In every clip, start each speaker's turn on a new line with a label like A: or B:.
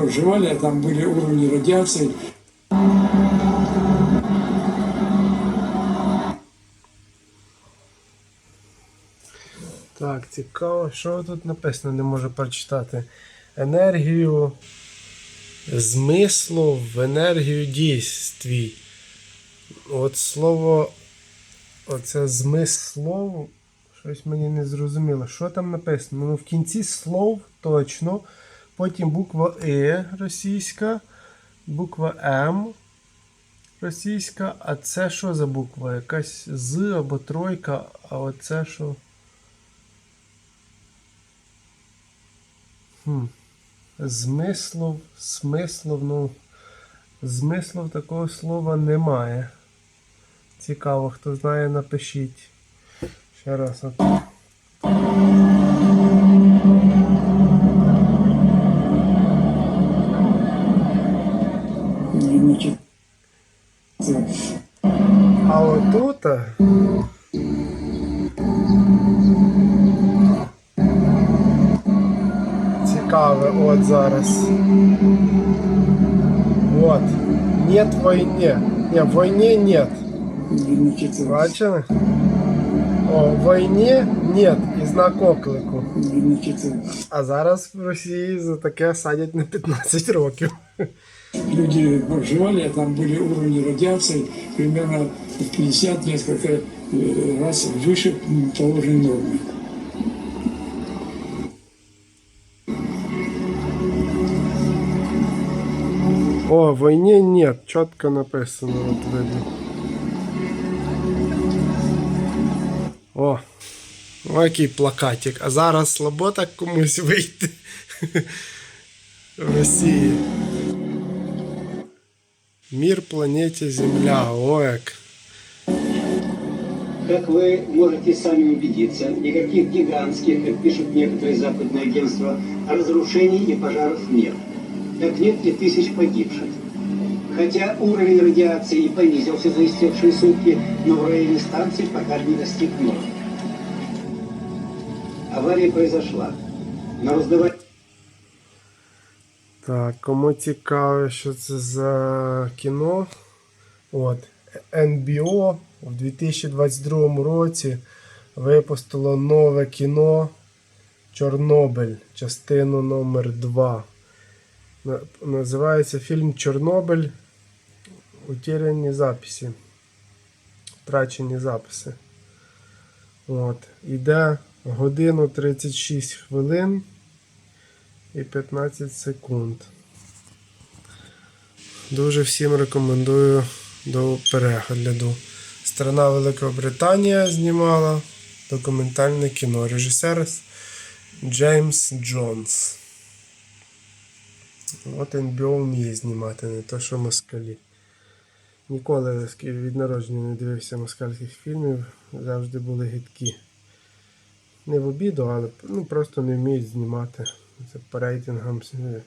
A: проживали, а там были уровни радиации.
B: Так, цікаво, що тут написано, не можу прочитати. Енергію змислу в енергію дійствій. От слово, оце змислов, щось мені не зрозуміло. Що там написано? Ну, в кінці слов точно. Потім буква Е російська, буква М російська. А це що за буква? Якась з або тройка, а оце що? Хм. Змислов, смислов, ну. Змислов такого слова немає. Цікаво, хто знає, напишіть. Ще раз. А отут. Цікаве, от зараз. От. Нет войне. Не, в войне нет.
A: Значит,
B: Бачили? О, в войні нет. І знак оклику.
A: значит,
B: А зараз в Росії за таке садять на 15 років.
A: люди проживали, а там были уровни радиации примерно в 50 несколько э, раз выше м, положенной нормы.
B: О, в войне нет, чітко написано, от видно. О, о, який плакатик. А зараз слабо так комусь вийти в Росії. Мір планеті Земля. О, як.
C: Как вы можете сами убедиться, никаких гигантских, как пишут некоторые западные агентства, разрушений и пожаров нет. Так нет и тысяч погибших. Хотя уровень радиации понизился за истекшие сутки, но в районе станции пока не достиг нормы. Авария произошла. На раздавание
B: Так, кому цікаво, що це за кіно. От, NBO в 2022 році випустило нове кіно Чорнобиль, частину номер 2 Називається фільм Чорнобиль. Утеряні записи. Втрачені записи. От. Іде годину 36 хвилин і 15 секунд. Дуже всім рекомендую до перегляду. Страна Великобританія знімала документальне кіно. Режисер Джеймс Джонс. От НБО вміє знімати, не то що москалі. Ніколи від народження не дивився москальських фільмів, завжди були гидкі. Не в обіду, але ну, просто не вміють знімати. Це по рейтингам е,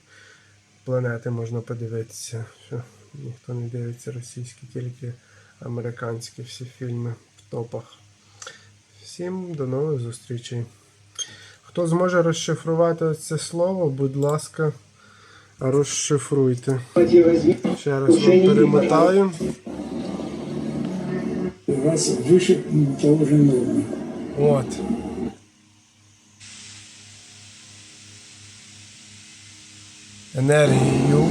B: планети можна подивитися, що ніхто не дивиться російські, тільки американські всі фільми в топах. Всім до нових зустрічей. Хто зможе розшифрувати це слово, будь ласка, розшифруйте. Ще раз перемотаю.
A: Раз выше м, положенной нормы.
B: От. Енергію.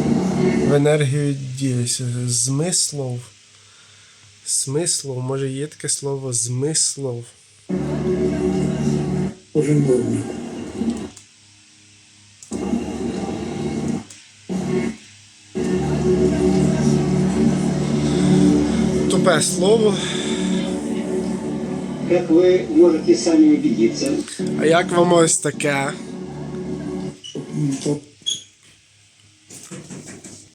B: В енергію ділюся. Змислов. Смислов. Може є таке слово змислов. Тупе слово.
C: Как вы можете сами убедиться,
B: А як вам ось таке?